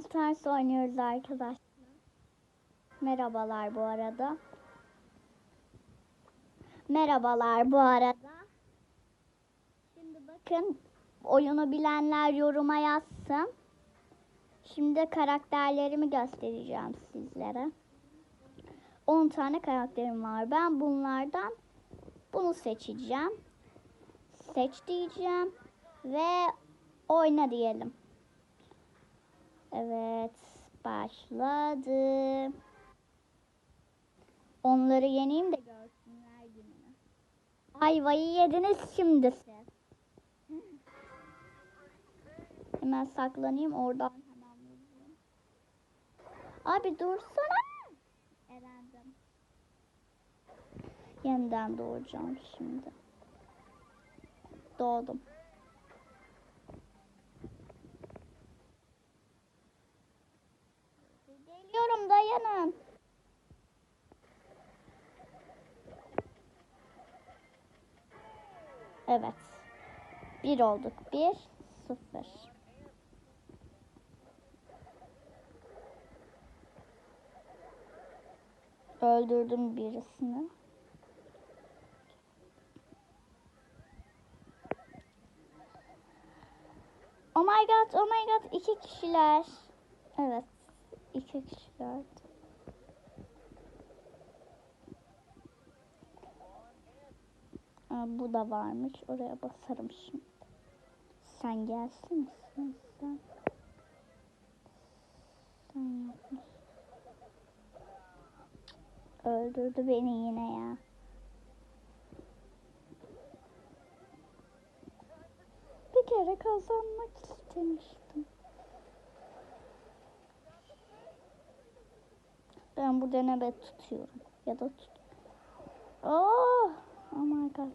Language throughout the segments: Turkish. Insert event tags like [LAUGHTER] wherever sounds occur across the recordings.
Stars oynuyoruz arkadaşlar. Merhabalar bu arada. Merhabalar bu arada. Şimdi bakın oyunu bilenler yoruma yazsın. Şimdi karakterlerimi göstereceğim sizlere. 10 tane karakterim var. Ben bunlardan bunu seçeceğim. Seç diyeceğim ve oyna diyelim. Başladı. Onları yeneyim de görsünler gününü. Ayvayı yediniz şimdi siz. [LAUGHS] Hemen saklanayım oradan hemen vurayım. Abi dursana. Erendim. Yeniden doğacağım şimdi. Doğdum. Geliyorum dayanın. Evet. Bir olduk. Bir, sıfır. Öldürdüm birisini. Oh my god, oh my god, iki kişiler. Evet, iki kişiler. Aa, bu da varmış, oraya basarım şimdi. Sen gelsin misin sen? Sen yapmış. Öldürdü beni yine ya. Bir kere kazanmak istemiştim. Ben burada nöbet tutuyorum. Ya da tut. Oh, oh my god.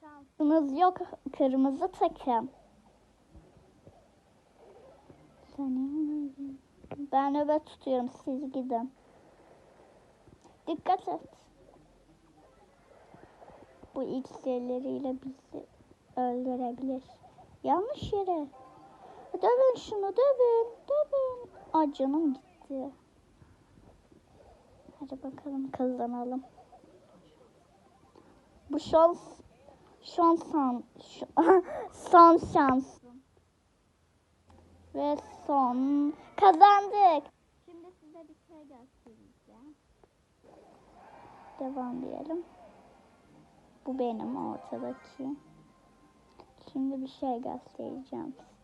Şansınız yok kırmızı takım. Ben nöbet tutuyorum siz gidin. Dikkat et. Bu iksirleriyle bizi öldürebilir. Yanlış yere. Dövün şunu dövün. Dövün. Aa canım gitti. Hadi bakalım kazanalım. Bu şans şans san, [LAUGHS] son şansım. Ve son kazandık. Şimdi size bir şey göstereceğim. Devam diyelim. Bu benim ortadaki. Şimdi bir şey göstereceğim size.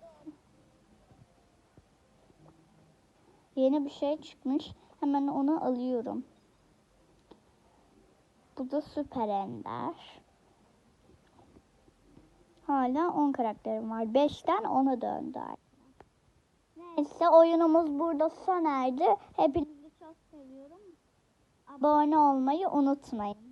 Yeni bir şey çıkmış. Hemen onu alıyorum. Bu da Süper Ender. Hala 10 karakterim var. 5'ten 10'a döndü. Neyse oyunumuz burada sona erdi. Hepinizi çok seviyorum. Abone olmayı unutmayın.